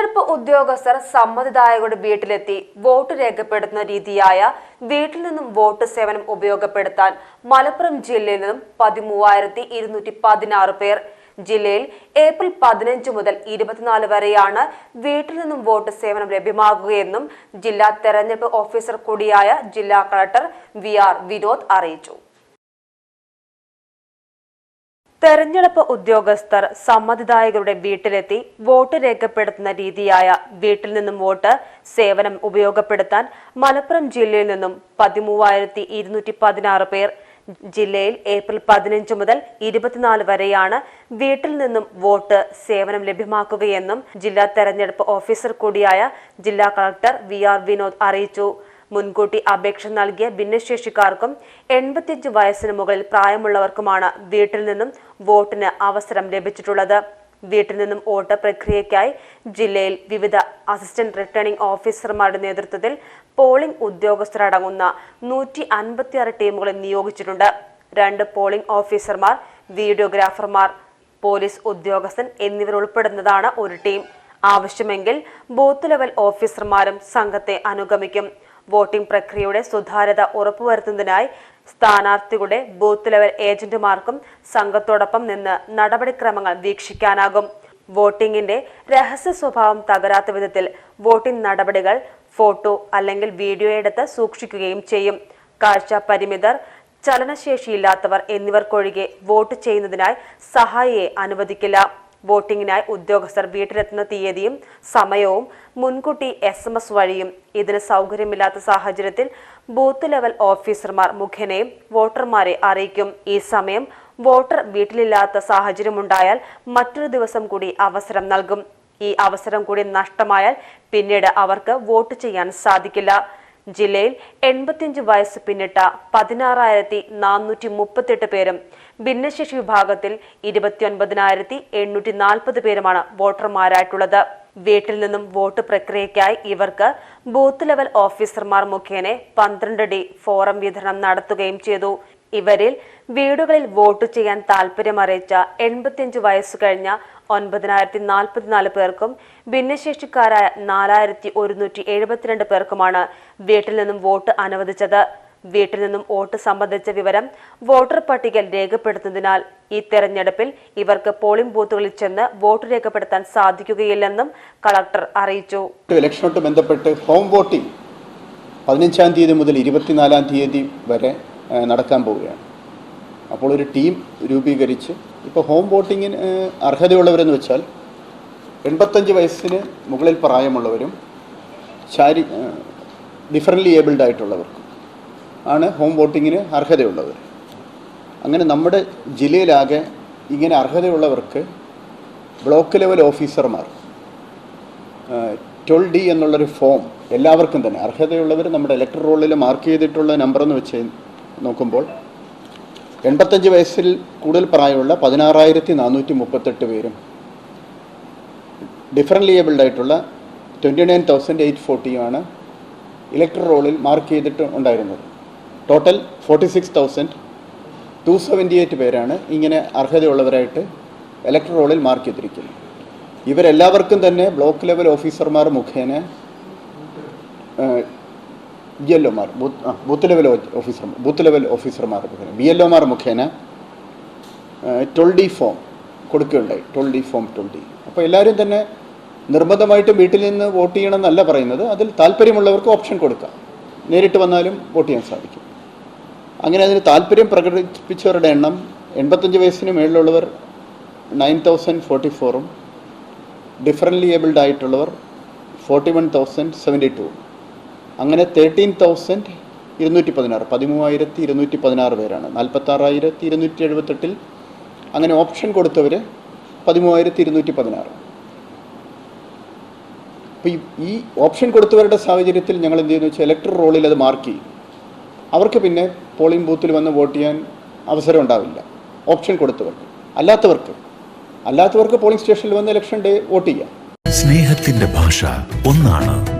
തെരഞ്ഞെടുപ്പ് ഉദ്യോഗസ്ഥർ സമ്മതിദായകരുടെ വീട്ടിലെത്തി വോട്ട് രേഖപ്പെടുത്തുന്ന രീതിയായ വീട്ടിൽ നിന്നും വോട്ട് സേവനം ഉപയോഗപ്പെടുത്താൻ മലപ്പുറം ജില്ലയിൽ നിന്നും പതിമൂവായിരത്തി ഇരുന്നൂറ്റി പതിനാറ് പേർ. ജില്ലയിൽ ഏപ്രിൽ പതിനഞ്ച് മുതൽ ഇരുപത്തിനാല് വരെയാണ് വീട്ടിൽ നിന്നും വോട്ട് സേവനം ലഭ്യമാകുകയെന്നും ജില്ലാ തെരഞ്ഞെടുപ്പ് ഓഫീസർ കൂടിയായ ജില്ലാ കളക്ടർ വി ആർ വിനോദ് അറിയിച്ചു. തെരഞ്ഞെടുപ്പ് ഉദ്യോഗസ്ഥർ സമ്മതിദായകരുടെ വീട്ടിലെത്തി വോട്ട് രേഖപ്പെടുത്തുന്ന രീതിയായ വീട്ടിൽ നിന്നും വോട്ട് സേവനം ഉപയോഗപ്പെടുത്താൻ മലപ്പുറം ജില്ലയിൽ നിന്നും പതിമൂവായിരത്തി ഇരുന്നൂറ്റി പതിനാറ് പേർ. ജില്ലയിൽ ഏപ്രിൽ പതിനഞ്ച് മുതൽ ഇരുപത്തിനാല് വരെയാണ് വീട്ടിൽ നിന്നും വോട്ട് സേവനം ലഭ്യമാക്കുകയെന്നും ജില്ലാ തെരഞ്ഞെടുപ്പ് ഓഫീസർ കൂടിയായ ജില്ലാ കളക്ടർ വി ആർ വിനോദ് അറിയിച്ചു. മുൻകൂട്ടി അപേക്ഷ നൽകിയ ഭിന്നശേഷിക്കാർക്കും എൺപത്തിയഞ്ച് വയസ്സിന് മുകളിൽ പ്രായമുള്ളവർക്കുമാണ് വീട്ടിൽ നിന്നും വോട്ടിന് അവസരം ലഭിച്ചിട്ടുള്ളത്. വീട്ടിൽ നിന്നും വോട്ട് പ്രക്രിയയ്ക്കായി ജില്ലയിൽ വിവിധ അസിസ്റ്റന്റ് റിട്ടേണിംഗ് ഓഫീസർമാരുടെ നേതൃത്വത്തിൽ പോളിംഗ് ഉദ്യോഗസ്ഥരടങ്ങുന്ന നൂറ്റി അൻപത്തിയാറ് ടീമുകളെ നിയോഗിച്ചിട്ടുണ്ട്. രണ്ട് പോളിംഗ് ഓഫീസർമാർ വീഡിയോഗ്രാഫർമാർ പോലീസ് ഉദ്യോഗസ്ഥൻ എന്നിവർ ഉൾപ്പെടുന്നതാണ് ഒരു ടീം. ആവശ്യമെങ്കിൽ ബൂത്ത് ലെവൽ ഓഫീസർമാരും സംഘത്തെ അനുഗമിക്കും. വോട്ടിംഗ് പ്രക്രിയയുടെ സുതാര്യത ഉറപ്പുവരുത്തുന്നതിനായി സ്ഥാനാർത്ഥികളുടെ ബൂത്ത് ലെവൽ ഏജന്റുമാർക്കും സംഘത്തോടൊപ്പം നിന്ന് നടപടിക്രമങ്ങൾ വീക്ഷിക്കാനാകും. വോട്ടിംഗിന്റെ രഹസ്യ സ്വഭാവം തകരാത്ത വിധത്തിൽ വോട്ടിംഗ് നടപടികൾ ഫോട്ടോ അല്ലെങ്കിൽ വീഡിയോ എടുത്ത് സൂക്ഷിക്കുകയും ചെയ്യും. കാഴ്ച പരിമിതർ ചലനശേഷിയില്ലാത്തവർ എന്നിവർക്കൊഴികെ വോട്ട് ചെയ്യുന്നതിനായി സഹായിയെ അനുവദിക്കില്ല. വോട്ടിംഗിനായി ഉദ്യോഗസ്ഥർ വീട്ടിലെത്തുന്ന തീയതിയും സമയവും മുൻകൂട്ടി എസ് എം എസ് വഴിയും. ഇതിന് സൗകര്യമില്ലാത്ത സാഹചര്യത്തിൽ ബൂത്ത് ലെവൽ ഓഫീസർമാർ മുഖേനയും വോട്ടർമാരെ അറിയിക്കും. ഈ സമയം വോട്ടർ വീട്ടിലില്ലാത്ത സാഹചര്യമുണ്ടായാൽ മറ്റൊരു ദിവസം കൂടി അവസരം നൽകും. ഈ അവസരം കൂടി നഷ്ടമായാൽ പിന്നീട് അവർക്ക് വോട്ട് ചെയ്യാൻ സാധിക്കില്ല. ജില്ലയിൽ എൺപത്തിയഞ്ച് വയസ്സ് പിന്നിട്ട പതിനാറായിരത്തി നാനൂറ്റി മുപ്പത്തെട്ട് പേരും ഭിന്നശേഷി വിഭാഗത്തിൽ ഇരുപത്തിയൊൻപതിനായിരത്തി എണ്ണൂറ്റി നാൽപ്പത് പേരുമാണ് വോട്ടർമാരായിട്ടുള്ളത്. വീട്ടിൽ നിന്നും വോട്ട് പ്രക്രിയയ്ക്കായി ഇവർക്ക് ബൂത്ത് ലെവൽ ഓഫീസർമാർ മുഖേന പന്ത്രണ്ട് ഡി ഫോറം വിതരണം നടത്തുകയും ചെയ്തു. ഇവരിൽ വീടുകളിൽ വോട്ട് ചെയ്യാൻ താൽപര്യമറിയിച്ച എൺപത്തിയഞ്ച് വയസ്സ് കഴിഞ്ഞ ഒൻപതിനായിരത്തി നാൽപ്പത്തിനാല് പേർക്കും ഭിന്നശേഷിക്കാരായ നാലായിരത്തി ഒരുന്നൂറ്റി എഴുപത്തിരണ്ട് പേർക്കുമാണ് വീട്ടിൽ നിന്നും വോട്ട് അനുവദിച്ചത്. വീട്ടിൽ നിന്നും വോട്ട് സംബന്ധിച്ച വിവരം വോട്ടർ പട്ടികയിൽ രേഖപ്പെടുത്തുന്നതിനാൽ ഈ തെരഞ്ഞെടുപ്പിൽ ഇവർക്ക് പോളിംഗ് ബൂത്തുകളിൽ ചെന്ന് വോട്ട് രേഖപ്പെടുത്താൻ സാധിക്കുകയില്ലെന്നും കളക്ടർ അറിയിച്ചു. ഇലക്ഷനോട്ട് ബന്ധപ്പെട്ട് ഹോം വോട്ടിംഗ് പതിനഞ്ചാം തീയതി മുതൽ ഇരുപത്തിനാലാം തീയതി വരെ നടക്കാൻ പോവുകയാണ്. അപ്പോൾ ഒരു ടീം രൂപീകരിച്ച് ഇപ്പോൾ ഹോം വോട്ടിങ്ങിന് അർഹതയുള്ളവരെന്ന് വെച്ചാൽ എൺപത്തഞ്ച് വയസ്സിന് മുകളിൽ പ്രായമുള്ളവരും ശാരീ ഡിഫറന്റ്ലി ഏബിൾഡ് ആയിട്ടുള്ളവർക്കും ആണ് ഹോം വോട്ടിങ്ങിന് അർഹതയുള്ളവർ. അങ്ങനെ നമ്മുടെ ജില്ലയിലാകെ ഇങ്ങനെ അർഹതയുള്ളവർക്ക് ബ്ലോക്ക് ലെവൽ ഓഫീസർമാർ ട്വൽ ഡി എന്നുള്ളൊരു ഫോം എല്ലാവർക്കും തന്നെ അർഹതയുള്ളവർ നമ്മുടെ ഇലക്ട്രൽ റോളിൽ മാർക്ക് ചെയ്തിട്ടുള്ള നമ്പർ എന്ന് വെച്ച് നോക്കുമ്പോൾ എൺപത്തഞ്ച് വയസ്സിൽ കൂടുതൽ പ്രായമുള്ള പതിനാറായിരത്തി നാനൂറ്റി മുപ്പത്തെട്ട് പേരും ഡിഫറന്റ്ലി ഏബിൾഡ് ആയിട്ടുള്ള ട്വന്റി നയൻ തൗസൻഡ് എയ്റ്റ് ഫോർട്ടിയുമാണ് ഇലക്ട്രൽ റോളിൽ മാർക്ക് ചെയ്തിട്ട് ഉണ്ടായിരുന്നത്. Total forty six thousand two seventy eight പേരാണ് ഇങ്ങനെ അർഹതയുള്ളവരായിട്ട് ഇലക്ട്രൽ റോളിൽ മാർക്ക് ചെയ്തിരിക്കുന്നത്. ഇവരെല്ലാവർക്കും തന്നെ ബ്ലോക്ക് ലെവൽ ഓഫീസർമാർ മുഖേന ബി എൽ ഒമാർ booth level officer booth level ഓഫീസർമാർ മുഖേന ബി എൽ ഒമാർ മുഖേന twelve D form കൊടുക്കുകയുണ്ടായി. Twelve D form twelve D. അപ്പോൾ എല്ലാവരും തന്നെ നിർബന്ധമായിട്ടും വീട്ടിൽ നിന്ന് വോട്ട് ചെയ്യണമെന്നല്ല പറയുന്നത്. അതിൽ താല്പര്യമുള്ളവർക്ക് ഓപ്ഷൻ കൊടുക്കാം. നേരിട്ട് വന്നാലും വോട്ട് ചെയ്യാൻ സാധിക്കും. അങ്ങനെ അതിന് താല്പര്യം പ്രകടിപ്പിച്ചവരുടെ എണ്ണം എൺപത്തഞ്ച് വയസ്സിന് മേളിലുള്ളവർ നയൻ തൗസൻഡ് ഫോർട്ടി ഫോറും differently abled ആയിട്ടുള്ളവർ forty one thousand seventy two അങ്ങനെ തേർട്ടീൻ തൗസൻഡ് ഇരുന്നൂറ്റി പതിനാറ് പതിമൂവായിരത്തി ഇരുന്നൂറ്റി പതിനാറ് പേരാണ്. നാൽപ്പത്താറായിരത്തി ഇരുന്നൂറ്റി എഴുപത്തെട്ടിൽ അങ്ങനെ ഓപ്ഷൻ കൊടുത്തവർ പതിമൂവായിരത്തി ഇരുന്നൂറ്റി പതിനാറ് അപ്പോൾ ഈ ഓപ്ഷൻ കൊടുത്തവരുടെ സാഹചര്യത്തിൽ ഞങ്ങൾ എന്ത് ചെയ്യുന്നു വെച്ചാൽ ഇലക്ട്രൽ റോളിൽ അത് മാർക്ക് ചെയ്യും. അവർക്ക് പിന്നെ പോളിംഗ് ബൂത്തിൽ വന്ന് വോട്ട് ചെയ്യാൻ അവസരം ഉണ്ടാവില്ല. ഓപ്ഷൻ കൊടുത്തവർക്ക്. അല്ലാത്തവർക്ക്. അല്ലാത്തവർക്ക് പോളിംഗ് സ്റ്റേഷനിൽ വന്ന് ഇലക്ഷൻ ഡേ വോട്ട് ചെയ്യാം. സ്നേഹത്തിന്റെ ഭാഷ ഒന്നാണ്